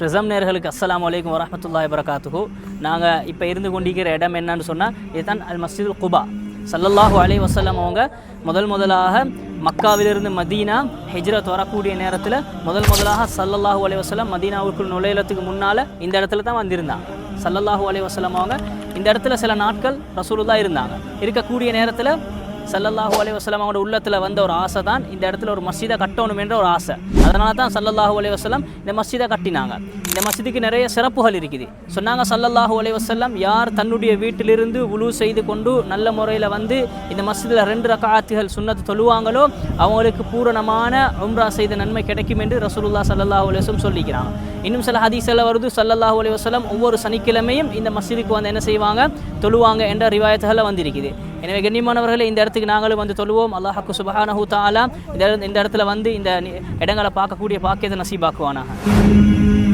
Prism நேர்களுக்கு அஸ்லாம் வலைக்கம் வரமத்துல்லா வரகாத்துஹு நாங்கள் இப்போ இருந்து கொண்டிருக்கிற இடம் என்னன்னு சொன்னால் இதுதான் அல் மஸ்ஜிதுல் குபா. சல்லல்லாஹு அலைஹி வசல்லம் அவங்க முதல் முதலாக மக்காவிலிருந்து மதீனா ஹிஜ்ரத் வரக்கூடிய நேரத்தில் முதல் முதலாக சல்லல்லாஹு அலைஹி வசலம் மதீனாவுக்குள் நுழையலத்துக்கு முன்னால் இந்த இடத்துல தான் வந்திருந்தாங்க. சல்லல்லாஹு அலைஹி வசலம் அவங்க இந்த இடத்துல சில நாட்கள் ரசூலுதான் இருந்தாங்க. இருக்கக்கூடிய நேரத்தில் சல்லல்லாஹு அலி வஸ்லாம் அவங்களோட உள்ளத்தில் வந்த ஒரு ஆசை தான் இந்த இடத்துல ஒரு மஸ்ஜிதை கட்டணும் என்ற ஒரு ஆசை. அதனால தான் சல்லல்லாஹு அலி வஸல்லம் இந்த மஸ்ஜிதை கட்டினாங்க. இந்த மஸ்ஜிதுக்கு நிறைய சிறப்புகள் இருக்குது. சொன்னாங்க சல்லல்லாஹு அலி வஸல்லம் யார் தன்னுடைய வீட்டிலிருந்து உழு செய்து கொண்டு நல்ல முறையில் வந்து இந்த மஸ்ஜிதில் ரெண்டு ரகாத்துகள் சுண்ணத்து தொழுவாங்களோ அவங்களுக்கு பூரணமான உம்ரா செய்த நன்மை கிடைக்கும் என்று ரசூலுல்லா சல்லல்லாஹு அலைஹி சொல்லிக்கிறாங்க. இன்னும் சில ஹதீஸில் வருது சல்லல்லாஹு அலி வஸ்லம் ஒவ்வொரு சனிக்கிழமையும் இந்த மஸ்ஜிதுக்கு வந்து என்ன செய்வாங்க? தொழுவாங்க என்ற ரிவாயத்துகளை வந்திருக்குது. எனவே கண்ணியமானவர்களை இந்த இடத்துக்கு நாங்களும் வந்து தொழுவோம் அல்லாஹாக்கு சுபஹானஹூ தாலா இந்த இந்த இடத்துல வந்து இந்த இடங்களை பார்க்கக்கூடிய பாக்கியத்தை நசீபாக்குவானாக.